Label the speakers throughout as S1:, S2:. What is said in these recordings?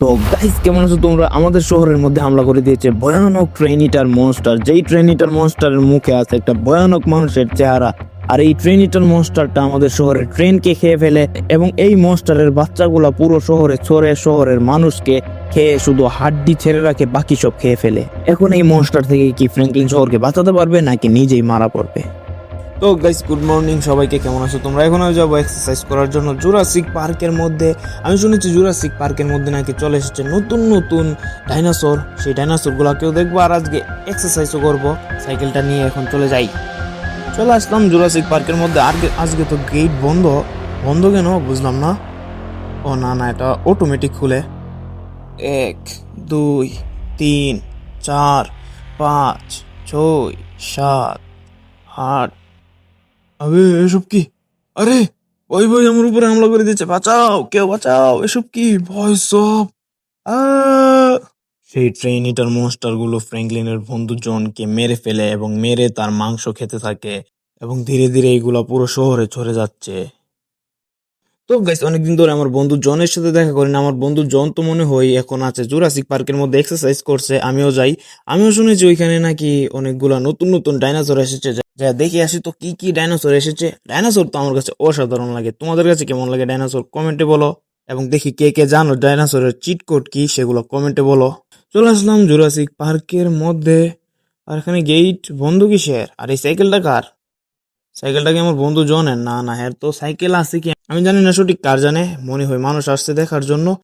S1: তো গাইস কেমন আছো তোমরা? আমাদের শহরের মধ্যে হামলা করে দিয়েছে ভয়ানক ট্রেনিটার মনস্টার যেই ট্রেনিটার মনস্টারের মুখে আছে একটা ভয়ানক মানুষের চেহারা, আর এই ট্রেনিটার মনস্টারটা আমাদের শহরের ট্রেনকে খেয়ে ফেলে এবং এই মনস্টারের বাচ্চাগুলা পুরো শহরে ছড়ে শহরের মানুষকে খেয়ে শুধু হাড্ডি ছেড়ে রাখে, বাকি সব খেয়ে ফেলে। এখন এই মনস্টার থেকে কি ফ্র্যাঙ্কলিন শহরকে বাঁচাতে পারবে নাকি নিজেই মারা পড়বে? তো গাইস গুড মর্নিং সবাইকে কেমন আছো? তোমরা এখন যাব এক্সারসাইজ করার জন্য জুরাসিক পার্কের মধ্যে। আমি শুনেছি জুরাসিক পার্কের মধ্যে নাকি চলে এসেছে নতুন নতুন ডাইনোসর সেই ডাইনোসর গুলাকেও দেখব আর আজকে এক্সারসাইজও করব। সাইকেলটা নিয়ে এখন চলে যাই। চলে আসলাম জুরাসিক পার্কের মধ্যে। আর আজকে তো গেট বন্ধ। বন্ধ কেন? বুঝলাম না। ও, না না, এটা অটোমেটিক খুলে। এক, দুই, তিন, চার, পাঁচ, ছয়, সাত, আট আবে, এসব কি? আরে, ওই ভাই আমার উপরে হামলা করে দিচ্ছে বাঁচাও, কেউ বাঁচাও, এসব কি? ভয় সব। সেই ট্রেনিটার মনস্টারগুলো ফ্র্যাঙ্কলিনের বন্ধু জনকে মেরে ফেলে এবং মেরে তার মাংস খেতে থাকে এবং ধীরে ধীরে এইগুলা পুরো শহরে ছড়ে যাচ্ছে। তো গাইস অনেকদিন ধরে আমার বন্ধু জনের সাথে দেখা করি না, আমার বন্ধু জন তো মনে হয় এখন আছে জুরাসিক পার্কের মধ্যে এক্সারসাইজ করছে, আমিও যাই। আমিও শুনেছি ওইখানে নাকি অনেকগুলা নতুন নতুন ডাইনোসর এসেছে যা- দেখে আসি তো কি কি ডাইনোসর এসেছে। ডাইনোসর তো আমার কাছে অসাধারণ লাগে। তোমাদের কাছে কেমন লাগে ডাইনোসর কমেন্টে বলো। এবং দেখি কে কে জানো ডাইনোসরের চিট কোড কি, সেগুলো কমেন্টে বলো। চলে আসলাম জুরাসিক পার্কের মধ্যে। আর এখানে গেট বন্ধ কিসের? আর এই সাইকেলটা কার? সাইকেলটা কি আমার বন্ধু জনের? না না হ্যাঁ তো সাইকেল আছে কি? আমি জানি না সঠিক কার জানে। মনে হয় মানুষ আসছে দেখার জন্য।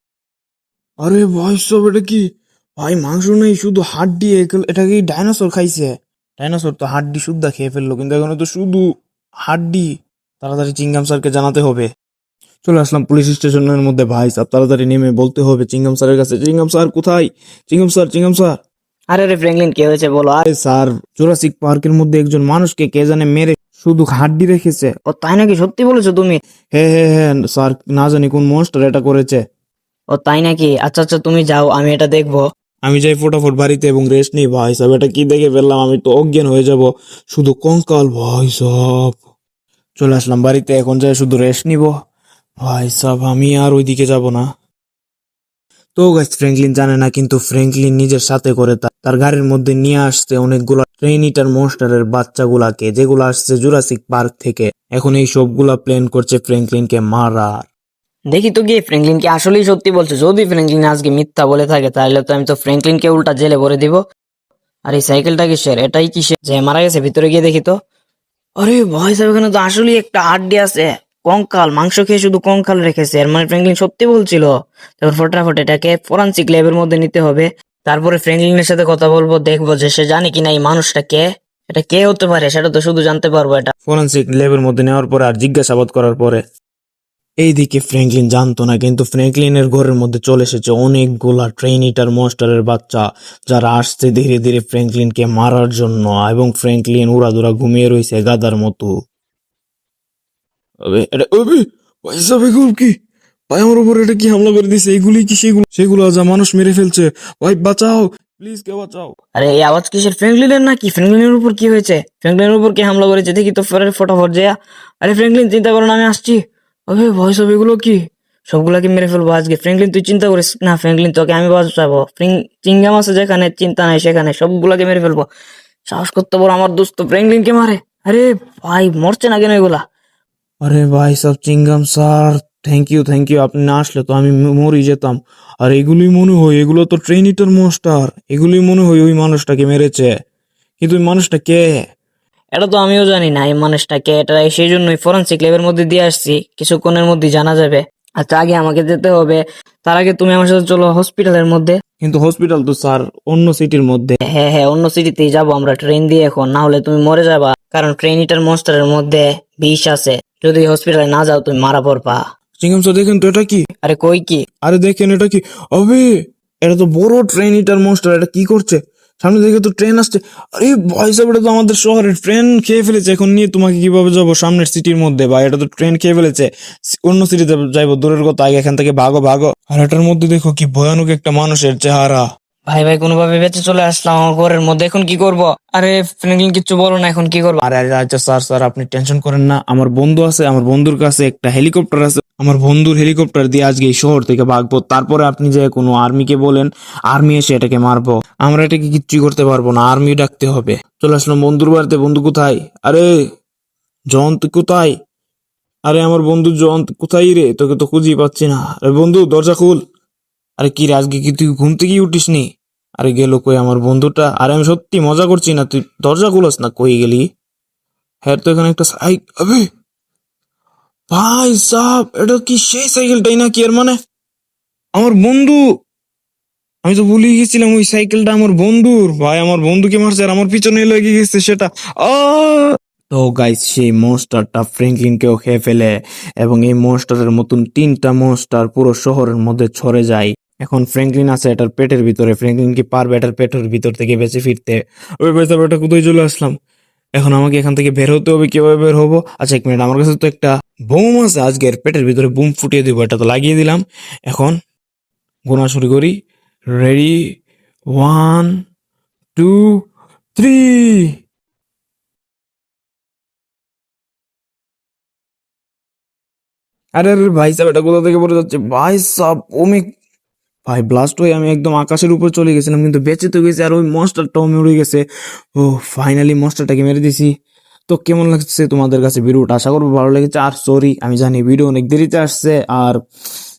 S1: আরে ভাই, সব এটা কি? ভাই, মাংস নেই, শুধু হাড্ডি, এগুলো- এটা কি ডাইনোসর খাইছে? ডাইনোসর তো হাড্ডি সুদ্ধা খেয়ে ফেলল কিন্তু এখানে তো শুধু হাড্ডি। তাড়াতাড়ি চিংগাম স্যারকে জানাতে হবে। চলে আসলাম পুলিশ স্টেশনের মধ্যে ভাই সাহেব তাড়াতাড়ি নেমে বলতে হবে চিংগাম স্যারের কাছে। চিংগাম স্যার কোথায়? Chewing gum sir chewing gum sir.
S2: আরে রে ফ্র্যাঙ্কলিন কি হয়েছে বলো? আর
S1: স্যার জুরাসিক পার্কের মধ্যে একজন মানুষকে কে জানে মেরে শুধু হাড্ডি রেখেছে।
S2: ও তাই নাকি? সত্যি বলেছ তুমি?
S1: হ্যাঁ হ্যাঁ হ্যাঁ স্যার না জানি কোন মনস্টার এটা করেছে।
S2: ও তাই নাকি? আচ্ছা আচ্ছা তুমি যাও আমি এটা দেখব।
S1: আমি যাই ফটাফট বাড়িতে এবং রেস্ট নিই, ভাই সাহেব, এটা কি দেখে ফেললাম? আমি তো অজ্ঞান হয়ে যাব। শুধু কঙ্কাল, ভাই সব চলে আসলাম বাড়িতে, এখন যাই শুধু রেস্ট নিব। ভাই সাহেব, আমি আর ওইদিকে যাব না। তো গাছ ফ্র্যাঙ্কলিন জানে না, কিন্তু ফ্র্যাঙ্কলিন নিজের সাথে করে তার গাড়ির মধ্যে নিয়ে আসছে অনেকগুলা ট্রেনিটার মনস্টারের বাচ্চাগুলাকে, যেগুলো আসছে জুরাসিক পার্ক থেকে। এখন এই সবগুলা প্ল্যান করছে ফ্র্যাঙ্কলিনকে মারার।
S2: দেখি তো গিয়ে ফ্র্যাঙ্কলিন কি আসলেই সত্যি বলছে। যদি ফ্র্যাঙ্কলিন আজকে মিথ্যা বলে থাকে, তাহলে তো আমি তো ফ্র্যাঙ্কলিনকে উল্টা জেলে ভরে দিব। আর এই সাইকেলটা কিসের? এটাই কিসের? যে মারা গেছে, ভিতরে গিয়ে দেখি তো। আরে ভাই সাহেব, এখানে তো আসলেই একটা হাড্ডি আছে। কঙ্কাল, মাংস খেয়ে শুধু কঙ্কাল রেখেছে। এর মানে ফ্র্যাঙ্কলিন সত্যি বলছিল? তারপর ফটাফট এটাকে ফোরান্সিক ল্যাবের মধ্যে নিতে হবে। তারপরে ফ্র্যাঙ্কলিনের সাথে কথা বলব, দেখব যে সে জানে কিনা এই মানুষটা কে। এটা কে হতে পারে, সেটা তো শুধু জানতে পারব এটা।
S1: ফরেন্সিক ল্যাবের মধ্যে নেওয়ার পরে আর জিজ্ঞাসাবাদ করার পরে। এইদিকে ফ্র্যাঙ্কলিন জানতো না কিন্তু ফ্র্যাঙ্কলিনের ঘরের মধ্যে চলে এসেছে অনেকগুলা ট্রেনিটার মনস্টারের বাচ্চা যারা আসছে ধীরে ধীরে ফ্র্যাঙ্কলিনকে মারার জন্য এবং ফ্র্যাঙ্কলিন উড়াদুরা ঘুমিয়ে রয়েছে গাদার মতো। কি? ভাই আমার উপর এটা কি হামলা করে দিছে? এগুলি কি সেগুলো? সেগুলো যা মানুষ মেরে ফেলছে। ভাই বাঁচাও প্লিজ কে বাঁচাও?
S2: আরে এই আওয়াজ কিসের? ফ্র্যাঙ্কলিনের নাকি? ফ্র্যাঙ্কলিনের উপর কি হয়েছে? ফ্র্যাঙ্কলিনের উপর কে হামলা করেছে? দেখি তো ফের ফটাফট যে আরে ফ্র্যাঙ্কলিন চিন্তা করো না আমি আসছি। আরে ভয় সব এগুলো কি? সবগুলাকে মেরে ফেলব আজকে। ফ্র্যাঙ্কলিন তুই চিন্তা করিস না ফ্র্যাঙ্কলিন তোকে আমি বাঁচাবো। চিংগাম আছে যেখানে চিন্তা নাই, সেখানে সবগুলাকে মেরে ফেলব। সাহস করতে বড় আমার দোস্ত ফ্র্যাঙ্কলিনকে মারে। আরে, ভাই, মরছে না কেন এগুলা?
S1: আরে ভাই, সব chewing gum sir thank you thank you আপনি না আসলে তো আমি মরে যেতাম। আর এগুলি মনে হয়, এগুলো তো ট্রেনিটার মনস্টার এগুলি মনে হয় ওই মানুষটাকে মেরেছে। কিন্তু ওই মানুষটা কে?
S2: এটা তো আমিও জানি না এই মানুষটাকে। এটা সেই জন্যই ফরেন্সিক ল্যাবের মধ্যে দিয়ে আসছি কিছুক্ষণের মধ্যে জানা যাবে। আচ্ছা আগে আমাকে যেতে হবে। তার আগে তুমি আমার সাথে চলো হসপিটালের মধ্যে।
S1: কিন্তু হসপিটাল তো স্যার অন্য সিটির মধ্যে।
S2: হ্যাঁ হ্যাঁ অন্য সিটিতেই যাব আমরা ট্রেন দিয়ে এখন। না হলে তুমি মরে যাবা। কারণ ট্রেন ইটার মনস্টারের মধ্যে বিষ আছে। যদি হসপিটালে না যাও তুমি মারা পড়বা।
S1: চিঙ্গাম স্যার দেখেন তো এটা কি?
S2: আরে কই কি?
S1: আরে দেখেন এটা কি? আবে এটা তো বড় ট্রেন ট্রেনিটার মনস্টার এটা কি করছে? সামনে দিকে তো ট্রেন আসছে। আরে সাহেব এটা তো আমাদের শহরের ট্রেন খেয়ে ফেলেছে। এখন নিয়ে তোমাকে কীভাবে যাব? সামনের সিটির মধ্যে বা এটা তো ট্রেন খেয়ে ফেলেছে। অন্য সিটিতে যাইবো দূরের কথা আগে এখান থেকে ভাগো ভাগো। আর এটার মধ্যে দেখো কি ভয়ানক একটা মানুষের চেহারা।
S2: ভাই ভাই কোনোভাবে বেঁচে চলে আসলাম আমার ঘরের মধ্যে। এখন কি করব? আরে ফ্রেঙ্কলিন কিচ্ছু বলো না এখন কি করব?
S1: আরে আচ্ছা স্যার স্যার আপনি টেনশন করেন না। আমার বন্ধু আছে আমার বন্ধুর কাছে একটা হেলিকপ্টার আছে। আমার বন্ধুর হেলিকপ্টার দিয়ে আজকে এই শহর থেকে ভাগবো তারপরে আপনি যে কোনো আর্মিকে বলেন, আর্মি এসে এটাকে মারবো। আমরা এটাকে কিচ্ছুই করতে পারব না, আর্মি ডাকতে হবে। চলে আসলাম বন্ধুর বাড়িতে। বন্ধু কোথায়? আরে জন তুই কোথায়? আরে, আমার বন্ধু জন তুই কোথায় রে? তোকে তো খুঁজেই পাচ্ছি না। আরে বন্ধু, দরজা খুল। আরে কি রে, আজকে কি তুই ঘুম থেকে উঠিস নি আরে গেল কই আমার বন্ধুটা? আরে, আমি সত্যি মজা করছি না। তুই দরজা খুলস না, কই গেলি? হ্যাঁ তো এখানে একটা সাইক আবে! ভাই সাহ এটা কি সেই সাইকেলটাই না কি এর মানে? আমার বন্ধু, আমি তো ভুলে গেছিলাম ওই সাইকেলটা আমার বন্ধুর। ভাই, আমার বন্ধুকে মারছে আর আমার পিছনে লেগে গেছে সেটা! তো গাইস সেই মনস্টারটা ফ্র্যাঙ্কলিনকেও খেয়ে ফেলে এবং এই মনস্টারের মতন তিনটা মনস্টার পুরো শহরের মধ্যে ছড়ে যায়। এখন ফ্র্যাঙ্কলিন আছে এটার পেটের ভিতরে। ফ্র্যাঙ্কলিন কি পারবে এটার পেটের ভিতর থেকে বেঁচে ফিরতে? ওই বেচা বেটা কোথায় চলে আসলাম? এখন আমাকে এখান থেকে বের হতে হবে, কীভাবে বের হব? আচ্ছা এক মিনিট আমার কাছে তো একটা বোম আছে আজকের পেটের ভিতরে বুম ফুটিয়ে দিব, এটা তো লাগিয়ে দিলাম। এখন গোনা শুরু করি। রেডি ওয়ান টু থ্রি আরে আরে, ভাই সাহেব, এটা কোথা থেকে পড়ে যাচ্ছে? ভাই সাহেব, ওমে। ভাই ব্লাস্ট হয়ে আমি একদম আকাশের উপর চলে গেছিলাম, কিন্তু বেঁচে তো গেছি, আর ওই মনস্টারটাও মরে গেছে। ও ফাইনালি মনস্টারটাকে মেরে দিছি। তো কেমন লাগছে তোমাদের কাছে ভিডিওটা? আশা করব ভালো লেগেছে। আর সরি আমি জানি ভিডিও অনেক দেরিতে আসছে। আর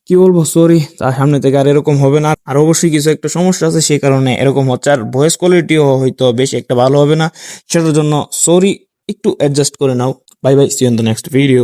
S1: কি বলব সরি তার সামনে থেকে আর এরকম হবে না। আর অবশ্যই কিছু একটা সমস্যা আছে সেই কারণে এরকম হচ্ছে। আর ভয়েস কোয়ালিটিও হয়তো বেশি একটা ভালো হবে না। সেটার জন্য সরি একটু অ্যাডজাস্ট করে নাও। Bye bye see on the next video